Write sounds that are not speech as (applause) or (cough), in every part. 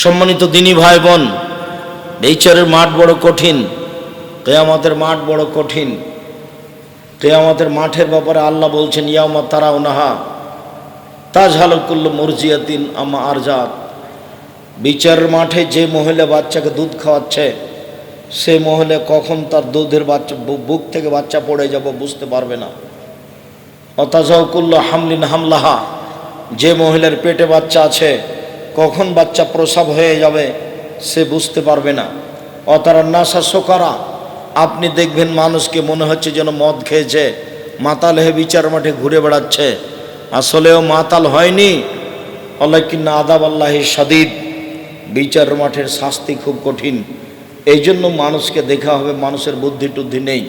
সম্মানিত দিনী ভাই বোন বিচারের মাঠ বড় কঠিন, কেয়ামতের মাঠ বড় কঠিন। কেয়ামতের মাঠের ব্যাপারে আল্লাহ বলছেন ইয়ামা তারা নাহা তাজ হালকুল্ল মর্জিয়াতিন আমা আরজাত। বিচারের মাঠে যে মহিলা বাচ্চাকে দুধ খাওয়াচ্ছে, সে মহিলা কখন তার দুধের বাচ্চা বুক থেকে বাচ্চা পড়ে যাব বুঝতে পারবে না। অতাজাউকুল্ল হামলিন হামলাহা, যে মহিলার পেটে বাচ্চা আছে কখন বাচ্চা প্রসব হয়ে যাবে সে বুঝতে পারবে না। অতারা নাসা সোকারা আপনি দেখবেন মানুষকে মনে হচ্ছে যেন মদ খেয়েছে, মাতাল হয়ে বিচার মাঠে ঘুরে বেড়াচ্ছে। আসলেও মাতাল হয়নি। অলাকিন্না আদাব আল্লাহি সাদিদ বিচার মাঠের শাস্তি খুব কঠিন। এই জন্য মানুষকে দেখা হবে, মানুষের বুদ্ধি টুদ্ধি নেই।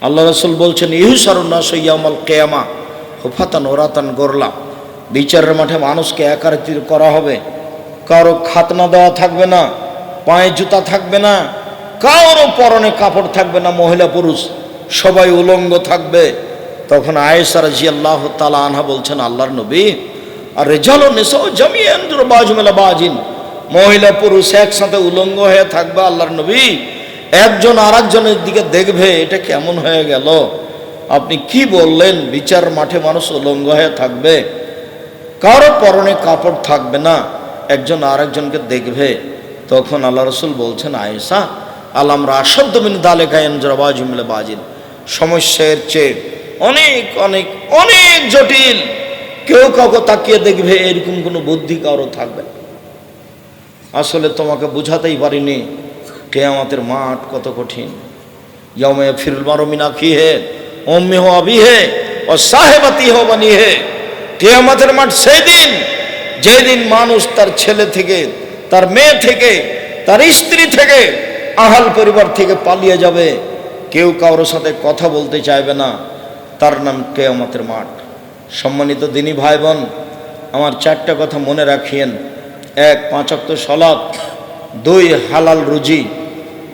আল্লাহ রসুল বলছেন ইহু সারুন্না সৈয়ামাল কেয়ামা, হুফাতান ওরাতান গরলা। বিচারের মাঠে মানুষকে একারিত করা হবে। কারও খাতনা দেওয়া থাকবে না, পায়ে জুতা থাকবে না, কারও পরনে কাপড় থাকবে না, মহিলা পুরুষ, সবাই উলঙ্গ থাকবে। তখন আয়েসার জি আল্লাহ তালা আনহা বলছেন, আল্লাহর নবী, আর রেজালো নেশো জমিয়ে বাজমেলা বাজিন। মহিলা পুরুষ একসাথে উলঙ্গ হয়ে থাকবে আল্লাহর নবী। একজন আর একজনের দিকে দেখবে, এটা কেমন হয়ে গেল? আপনি কি বললেন? বিচার মাঠে মানুষ উলঙ্গ হয়ে থাকবে। কারও পরনে কাপড় থাকবে না, একজন আর একজনকে দেখবে। তখন আল্লাহ রসুল বলছেন আয়েসা আলামরা আসাধ্য মিন দালে গায়েন জবাজুমিলে বাজিন সমস্যার চেয়ে অনেক অনেক অনেক জটিল। কেউ কাউকে তাকিয়ে দেখবে, এরকম কোনো বুদ্ধি কারও থাকবে। আসলে তোমাকে বুঝাতেই পারিনি, কেয়ামতের মাঠ কত কঠিন। ইয়মে ফিরুল মারো মিনাকি হে অম্মি হো আবি হে ও সাহেবাতি হো বানি হে কেয়ামতের মাঠ সেই দিন যেদিন মানুষ তার ছেলে থেকে, তার মেয়ে থেকে, তার স্ত্রী থেকে আহাল পরিবার থেকে পালিয়ে যাবে, কেউ কারোর সাথে কথা বলতে চাইবে না। তার নাম কেয়ামতের মাঠ। সম্মানিত দিনী ভাই বোন আমার চারটা কথা মনে রাখিয়েন। এক পাঁচক্ত সলাৎ দুই, হালাল রুজি।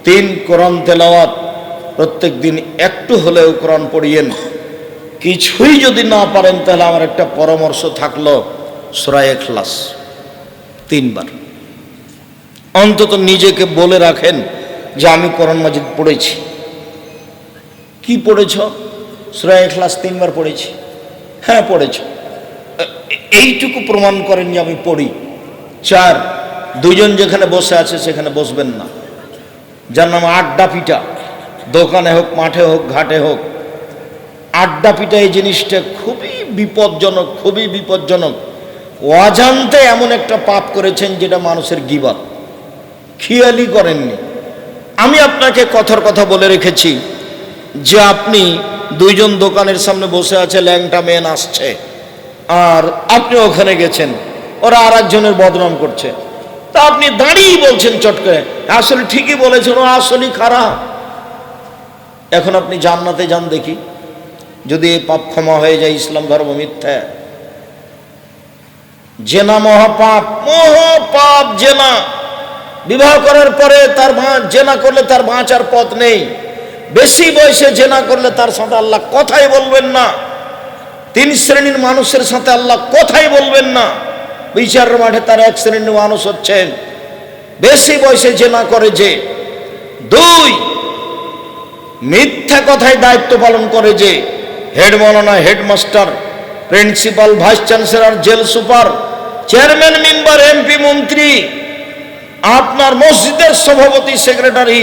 তিন, কোরআন তেলাওয়াত। প্রত্যেক দিন একটু হলেও কোরআন পড়িয়েন। কিছুই যদি না পারেন, তাহলে আমার একটা পরামর্শ থাকল সুরায় এখলাস তিনবার। অন্তত নিজেকে বলে রাখেন যে আমি করণ মাজিদ পড়েছি। কি পড়েছ? সুরায় এখলাস তিনবার পড়েছি। হ্যাঁ পড়েছ। এইটুকু প্রমাণ করেন যে আমি পড়ি। চার দুজন যেখানে বসে আছে সেখানে বসবেন না। যার নাম আড্ডা পিটা দোকানে হোক, মাঠে হোক, ঘাটে হোক আড্ডা পিটা এই জিনিসটা খুবই বিপজ্জনক খুবই বিপজ্জনক। অজান্তে এমন একটা পাপ করেছেন যেটা মানুষের গিবাত। খেয়ালই করেননি। আমি আপনাকে কথার কথা বলে রেখেছি যে আপনি দুইজন দোকানের সামনে বসে আছে, ল্যাংটা মেন আসছে আর আপনি ওখানে গেছেন, ওরা আর একজনের বদনাম করছে। তা আপনি দাঁড়িয়েই বলছেন চট করে, আসলে ঠিকই বলেছেন, ও আসলেই খারাপ। এখন আপনি জান্নাতে যান দেখি। যদি এই পাপ ক্ষমা হয়ে যায়, ইসলাম ধর্ম মিথ্যা। জেনা মহাপাপ মহাপাপ জেনা। বিবাহ করার পরে তার জেনা করলে তার বাঁচার পথ নেই। বেশি বয়সে জেনা করলে তার সাথে আল্লাহ কথাই বলবেন না। তিন শ্রেণির মানুষের সাথে আল্লাহ কথাই বলবেন না। বিচারের মাঠে তার এক শ্রেণির মানুষ হচ্ছেন। বেশি বয়সে জেনা করে যে। দুই, মিথ্যা কথায় দায়িত্ব পালন করে যে। হেড মৌলানা headmaster, principal, vice chancellor, jail super, chairman, member, MP, মন্ত্রী, আপনার মসজিদের সভাপতি, সেক্রেটারি,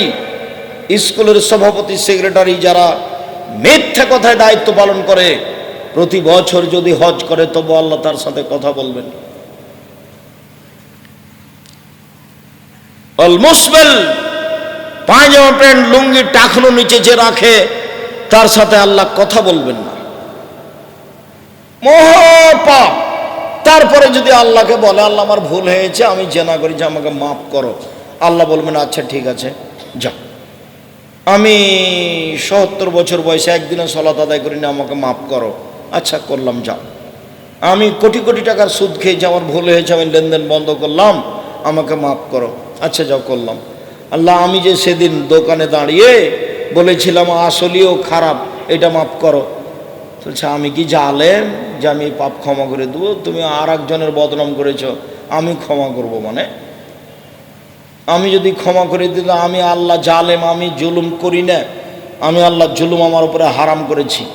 স্কুলের সভাপতি, সেক্রেটারি যারা মিথ্যা কথায় দায়িত্ব পালন করে, প্রতি বছর যদি হজ করে, তবু আল্লাহ তার সাথে কথা বলবেন। অল মুসবেল পায়জামা প্যান্ট লুঙ্গি টাকনো নিচে যে রাখে তার সাথে আল্লাহ কথা বলবেন না। মহাপাপ। তারপরে যদি আল্লাহকে বলে, আল্লাহ, আমার ভুল হয়েছে, আমি জেনা করি, যে আমাকে মাফ করো। আল্লাহ বলবেন আচ্ছা ঠিক আছে, যা। আমি সত্তর বছর বয়সে একদিনে সলাত আদায় করি না আমাকে মাফ করো। আচ্ছা করলাম যাও আমি কোটি কোটি টাকার সুদ খেয়েছি, আমার ভুল হয়েছে, আমি লেনদেন বন্ধ করলাম, আমাকে মাফ করো। আচ্ছা যাও, করলাম। আল্লাহ, আমি যে সেদিন দোকানে দাঁড়িয়ে বলেছিলাম, আসলেও খারাপ, এটা মাফ করো। বলছে, আমি কি জালেম যে আমি পাপ ক্ষমা করে দেবো? তুমি আর একজনের বদনাম করেছ, আমি ক্ষমা করব মানে? আমি যদি ক্ষমা করে দিতাম আমি আল্লাহ জালেম, আমি জুলুম করি না। আমি আল্লাহ জুলুম আমার উপরে হারাম করেছি।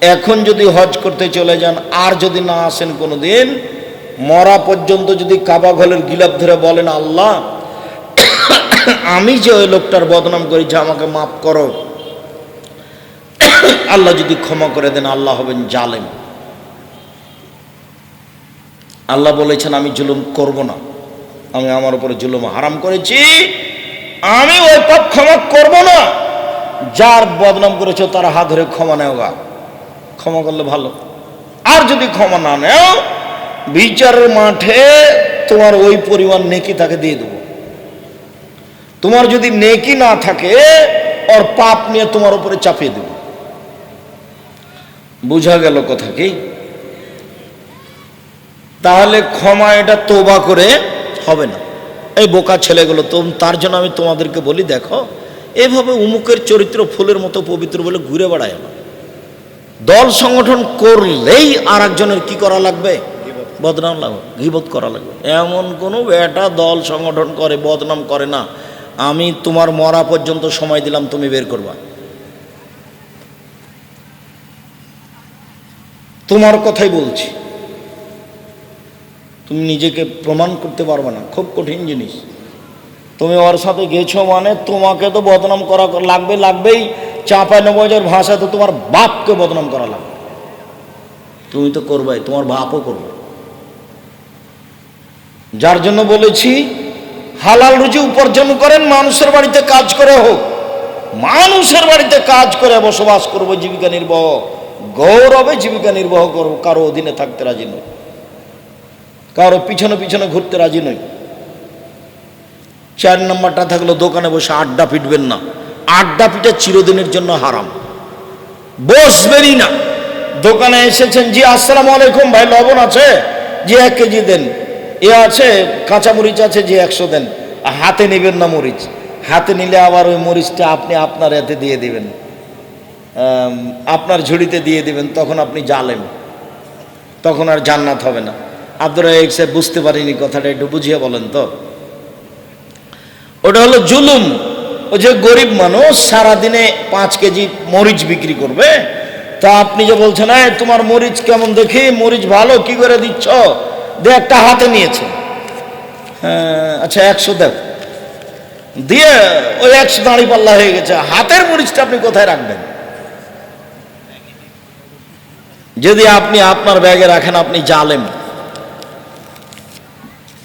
এখন যদি হজ করতে চলে যান, আর যদি না আসেন কোনো দিন মরা পর্যন্ত যদি কাবা ঘরের গিলাপ ধরে বলেন, আল্লাহ আমি যে ওই লোকটার বদনাম করেছি আমাকে মাফ করো। আল্লাহ যদি ক্ষমা করে দেন, আল্লাহ হবেন জালেম। আল্লাহ বলেছেন, আমি জুলুম করব না। আমি আমার উপরে জুলুম হারাম করেছি। আমি ওই পাপ ক্ষমা করব না। যার বদনাম করেছ, তার হাত ধরে ক্ষমা নেও গা। ক্ষমা করলে ভালো। আর যদি ক্ষমা না নেও, বিচারের মাঠে তোমার ওই পরিমাণ নেকি তাকে দিয়ে দেবো। তোমার যদি নেকি না থাকে, ওর পাপ নিয়ে তোমার উপরে চাপিয়ে দেব। বুঝা গেল কথা কি? তাহলে ক্ষমা এটা তোবা করে হবে না। এই বোকা ছেলেগুলো তো তার জন্য আমি তোমাদেরকে বলি, দেখো, এভাবে উমুকের চরিত্র ফুলের মতো পবিত্র বলে ঘুরে বেড়ায় না। দল সংগঠন করলেই আর একজনের কি করা লাগবে? বদনাম লাগবে, গিবত করা লাগবে। এমন কোনো বেটা দল সংগঠন করে, বদনাম করে না। আমি তোমার মরা পর্যন্ত সময় দিলাম, তুমি বের করবা। তোমার কথাই বলছি। তুমি নিজেকে প্রমাণ করতে পারবে না, খুব কঠিন জিনিস। তুমি ওর সাথে গেছো মানে তোমাকে তো বদনাম করা লাগবে, লাগবেই। চাঁপাই নবজের ভাষা তো তোমার বাপকে বদনাম করা লাগবে। তুমি তো করবাই, তোমার বাপও করবে। যার জন্য বলেছি হালাল রুজি উপার্জন করেন, মানুষের বাড়িতে কাজ করে হোক। মানুষের বাড়িতে কাজ করে বসবাস করব, জীবিকা নির্বাহ, গৌরবে জীবিকা নির্বাহ করব, কারও অধীনে থাকতে রাজি নই। কারও পিছনে পিছনে ঘুরতে রাজি নই। চার নম্বরটা থাকল, দোকানে বসে আড্ডা পিটবেন না। আড্ডা পিটে চিরদিনের জন্য হারাম। বসবেনই না। দোকানে এসেছেন, জি, আসসালামু আলাইকুম, ভাই, লবণ আছে? জি, এক কেজি দেন। এ আছে কাঁচা মরিচ আছে যে একশো দেন। হাতে নেবেন না মরিচ। হাতে নিলে আবার ওই মরিচটা আপনি আপনার এতে দিয়ে দিবেন। আপনার ঝুড়িতে দিয়ে দিবেন তখন আপনি জালেন তখন আর জান্নাত হবে না। আব্দুর সাহেব বুঝতে পারিনি কথাটা একটু বুঝিয়ে বলেন তো। ওটা হলো জুলুম। ও যে গরিব মানুষ সারাদিনে পাঁচ কেজি মরিচ বিক্রি করবে। তা আপনি যে বলছেন "এই, তোমার মরিচ কেমন দেখি? মরিচ ভালো কি করে দিচ্ছ? দে একটা হাতে নিয়েছে। হ্যাঁ, আচ্ছা একশো দেখ। দিয়ে ওই একশো দাঁড়ি পাল্লা হয়ে গেছে। হাতের মরিচটা আপনি কোথায় রাখবেন? যদি আপনি আপনার ব্যাগে রাখেন আপনি জালেম।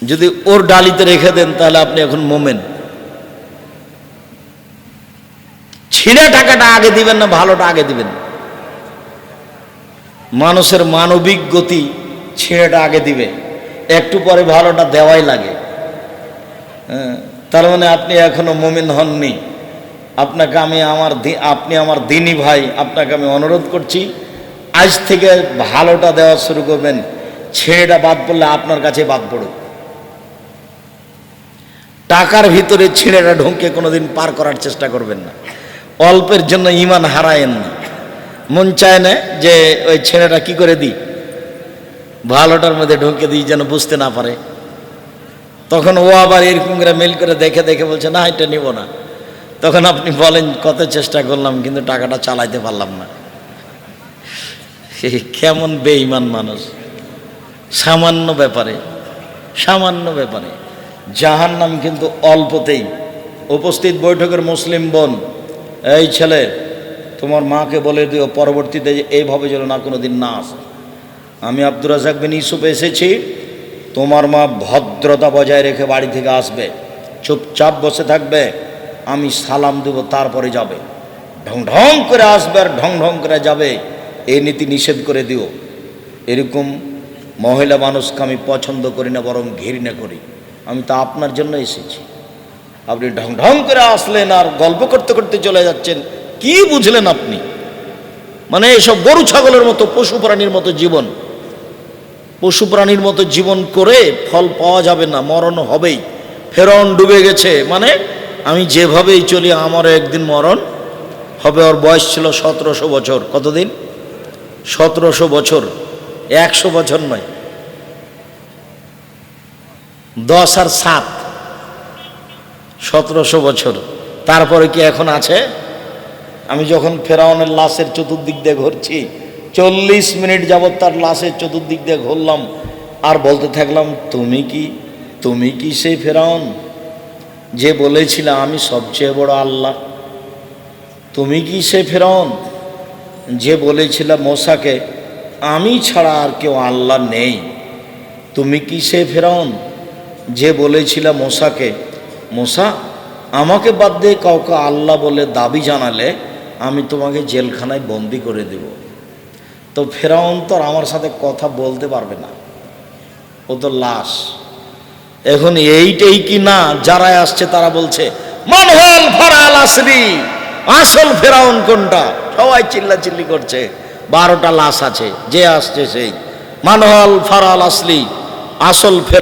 যদি ওর ডালিতে রেখে দেন তাহলে আপনি এখন মোমেন। ছিঁড়ে টাকাটা আগে দিবেন না ভালোটা আগে দিবেন। মানুষের মানবিক গতি ছিঁড়েটা আগে দিবে। একটু পরে ভালোটা দেওয়াই লাগে। হ্যাঁ, তার মানে আপনি এখনও মোমিন হননি। আপনাকে আমি আমার আপনি আমার দিনী ভাই আপনাকে আমি অনুরোধ করছি আজ থেকে ভালোটা দেওয়া শুরু করবেন। ছেড়েটা বাদ পড়লে আপনার কাছে বাদ পড়ুক। টাকার ভিতরে ছিঁড়েটা ঢুকে কোনোদিন পার করার চেষ্টা করবেন না। অল্পের জন্য ইমান হারায়েন না। মন চায় না যে ওই ছেলেটা কি করে দিই? ভালোটার মধ্যে ঢুকে দিই যেন বুঝতে না পারে। তখন ও আবার এরকম করে মেল করে দেখে দেখে বলছে, না, এটা নিব না। তখন আপনি বলেন, কত চেষ্টা করলাম, কিন্তু টাকাটা চালাইতে পারলাম না। (laughs) কেমন বেঈমান মানুষ। সামান্য ব্যাপারে সামান্য ব্যাপারে। জাহান নাম কিন্তু অল্পতেই। উপস্থিত বৈঠকের মুসলিম বোন, এই ছেলে, তোমার মাকে বলে দিও, পরবর্তীতে এইভাবে যেন না কোনো দিন না আসে। আমি আব্দুর রাজাক বিন ইউসুফ এসেছি। তোমার মা ভদ্রতা বজায় রেখে বাড়ি থেকে আসবে। চুপচাপ বসে থাকবে। আমি সালাম দেব, তারপরে যাবে। ঢং ঢং করে আসবে আর ঢং ঢং করে যাবে। এই নীতি নিষেধ করে দিও। এরকম মহিলা মানুষকে আমি পছন্দ করি না, বরং ঘৃণা করি। আমি তা আপনার জন্য এসেছি। আপনি ঢং ঢং করে আসলেন আর গল্প করতে করতে চলে যাচ্ছেন। কি বুঝলেন আপনি? মানে এসব গরু, ছাগলের মতো, পশু প্রাণীর মতো জীবন। পশু প্রাণীর মতো জীবন করে ফল পাওয়া যাবে না, মরণ হবেই। ফেরন ডুবে গেছে মানে আমি যেভাবেই চলি, আমারও একদিন মরণ হবে। ওর বয়স ছিল সতেরোশো বছর। কতদিন? সতেরোশো বছর। একশো বছর নয়। দশ আর সাত। সতেরোশো বছর। তারপরে কি এখন আছে? আমি যখন ফেরাউনের লাশের চতুর্দিক দিয়ে ঘুরছি চল্লিশ মিনিট যাবৎ তার লাশের চতুর্দিক দিয়ে ঘুরলাম। আর বলতে থাকলাম, তুমি কি তুমি কি সেই ফেরাউন? যে বলেছিল আমি সবচেয়ে বড় আল্লাহ। তুমি কি সে ফেরাউন? যে বলেছিল মশাকে আমি ছাড়া আর কেউ আল্লাহ নেই। তুমি কি সে ফেরাউন? যে বলেছিল মশাকে মশা আমাকে বাদ দিয়ে কাউকে আল্লাহ বলে দাবি জানালে আমি তোমাকে জেলখানায় বন্দি করে দেব। তো ফেরাউন তো আমার সাথে কথা বলতে পারবে না। ও তো লাশ। এখন এইটাই কি না? যারা আসছে তারা বলছে, মানহল ফারাল আসরি, আসল ফেরাউন কোনটা? সবাই চিল্লা চিল্লি করছে, বারোটা লাশ আছে, যে আসছে সেই। মানহল ফারাল আসলি আসল ফের